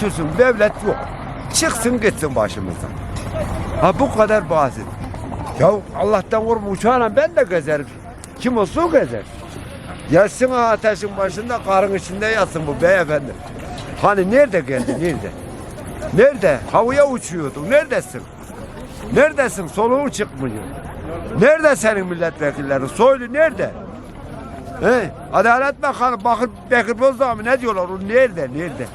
Çıksın devlet yok. Çıksın gitsin başımızdan. Ha bu kadar basit. Ya Allah'tan korkma uçağla ben de gezerim. Kim olsa o gezer. Yatsın ateşin başında karın içinde yatsın bu beyefendi. Hani nerede geldi nerede? Nerede? Havaya uçuyordun. Neredesin? Neredesin? Soluğun çıkmıyor. Nerede senin milletvekillerin? Soylu nerede? He? Adalet Bakanı Bakır Bekir Bozdağ mı ne diyorlar? O nerede? Nerede?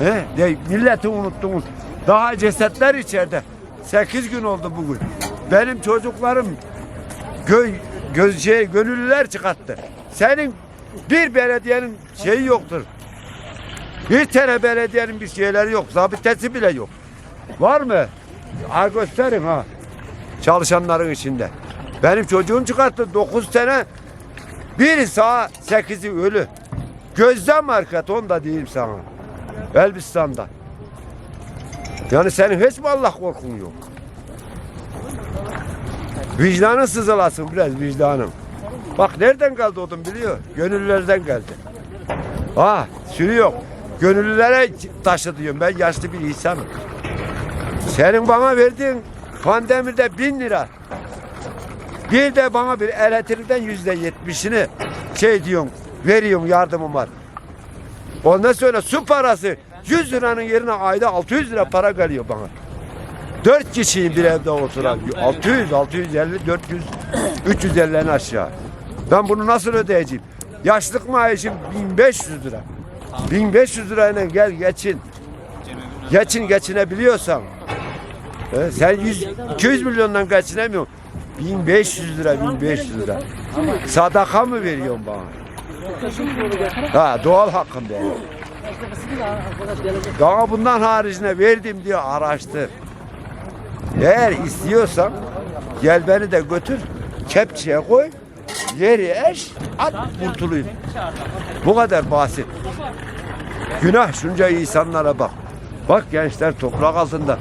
He? De, milleti unuttunuz. Daha cesetler içeride. Sekiz gün oldu bugün. Benim çocuklarım gö, göz, şey, gönüllüler çıkarttı. Senin bir belediyenin şeyi yoktur. Bir tane belediyenin bir şeyleri yok. Zabitesi bile yok. Var mı? Ha gösterin ha. Çalışanların içinde. Benim çocuğum çıkarttı 9 tane. Biri sağ, sekizi ölü. Gözden market onu da diyeyim sana. Elbistan'da. Yani senin hiç mi Allah korkun yok? Vicdanın sızılasın biraz vicdanın. Bak nereden geldi odun biliyor? Gönüllülerden geldi. Ha sürü yok. Gönüllülere taşı diyorum. Ben yaşlı bir insanım. Senin bana verdiğin pandemirde bin lira. Bir de bana bir elektrikten yüzde yetmişini şey diyorsun veriyorum yardımım var. Ondan sonra su parası 100 liranın yerine ayda 600 lira para geliyor bana. Dört kişiyim bir evde oturan. 600, 650, 400, 350'den aşağı. Ben bunu nasıl ödeyeceğim? Yaşlık maaşım 1500 lira. 1500 lirayla gel geçin. Geçin geçinebiliyorsan. He, sen 100, 200 milyondan geçinemiyorsun. 1500 lira, 1500 lira. Sadaka mı veriyorsun bana? Ha, doğal hakkım benim. Daha bundan haricinde verdim diye araştır. Eğer istiyorsan gel beni de götür. Kepçeye koy. Yeri eş at kurtulayım. Bu kadar basit. Günah şunca insanlara bak. Bak gençler toprak altında.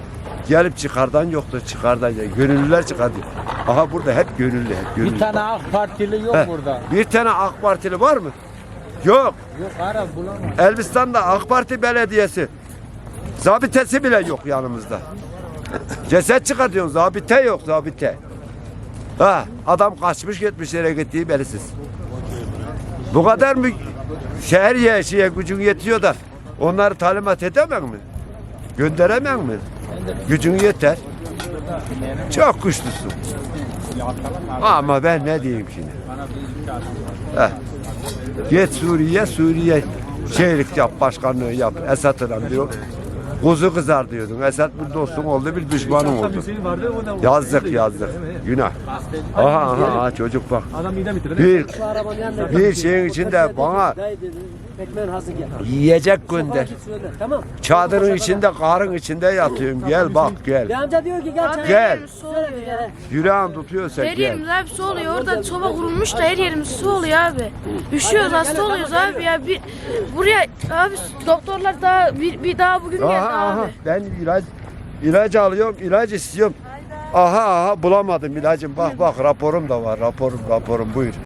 Gelip çıkardan yoktu çıkardan. ya. Gönüllüler çıkardı. Aha burada hep gönüllü hep gönüllü. Bir tane AK Partili yok Heh, burada. Bir tane AK Partili var mı? Yok. Yok ara bulamam. Elbistan'da AK Parti belediyesi. Zabitesi bile yok yanımızda. Ceset çıkartıyorsun zabite yok zabite. Ha, adam kaçmış gitmiş yere gittiği belirsiz. Bu kadar mı şehir yaşaya gücün yetiyor da onları talimat edemem mi? Gönderemem mi? Gücün yeter. Çok güçlüsün. Ama ben ne diyeyim şimdi? Heh. Git Suriye, Suriye şeylik yap, başkanlığı yap. Esad'la diyor. Kuzu kızar diyordun. Esad bir dostun oldu, bir düşmanın oldu. Yazdık yazdık. Günah. Aha aha, aha çocuk bak. Adam midem bitirdi. Bir, Şu arabanın yanında. bir şeyin içinde bana gel. yiyecek gönder. Tamam. Çadırın içinde, karın içinde yatıyorum. Gel bak gel. Bir amca diyor ki gel. Gel. Su oluyor ya. Yüreğin tutuyorsa Her gel. yerimiz abi su oluyor. Orada soba kurulmuş da her yerimiz su oluyor abi. Üşüyoruz hasta oluyoruz abi ya. Bir, buraya abi doktorlar daha bir, bir daha bugün geldi Aha aha abi. ben ilaç ilaç alıyorum, ilaç istiyorum. Aha aha bulamadım ilacım. Bak bak raporum da var. Raporum raporum buyur.